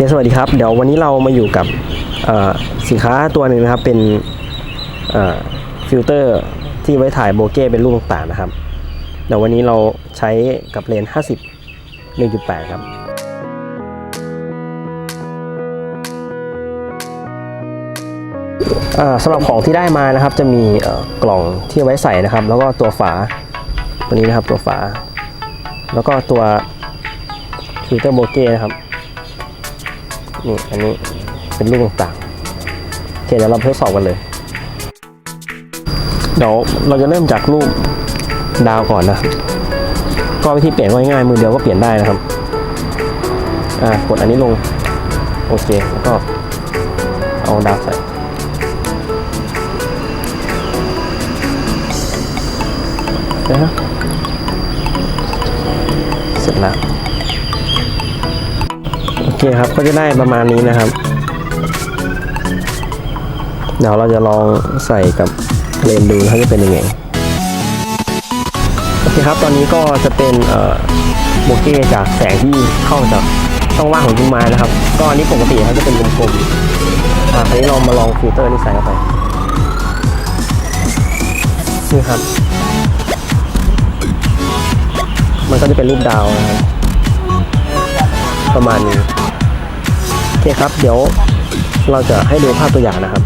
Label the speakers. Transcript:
Speaker 1: เคสวัสดีครับ เดี๋ยววันนี้เรามาอยู่กับสินค้าตัวหนึ่งนะครับ เป็นฟิลเตอร์ที่ไว้ถ่ายโบเก้เป็นรูปต่างๆนะครับ เดี๋ยววันนี้เราใช้กับเลนส์50 1.8 ครับสำหรับของที่ได้มานะครับ จะมีกล่องที่ไว้ใส่นะครับ แล้วก็ตัวฝาตัวนี้นะครับตัวฝา แล้วก็ตัวฟิลเตอร์โบเก้นะครับ นี่อันนี้เป็นรูปต่างๆโอเคเดี๋ยวเราทดสอบกันเลย เดี๋ยวเราจะเริ่มจากรูปดาวก่อนนะ ก็วิธีเปลี่ยนง่ายๆมือเดียวก็เปลี่ยนได้นะครับ อ่ากดอันนี้ลง โอเค แล้วก็เอาดาวใส่นะเสร็จแล้ว เคครับก็จะได้ประมาณนี้นะครับ เดี๋ยวเราจะลองใส่กับเลนดูนะครับจะเป็นยังไงโอเคครับตอนนี้ก็จะเป็นโบเก้จากแสงที่เข้าจากช่องว่างของต้นไม้นะครับ ก็อันนี้ปกติเขาจะเป็นกลมๆอะคราวนี้เรามาลองฟิลเตอร์นี่ใส่เข้าไปนี่ครับ มันก็จะเป็นรูปดาวนะครับประมาณนี้ โอเคครับ เดี๋ยวเราจะให้ดูภาพตัวอย่างนะครับ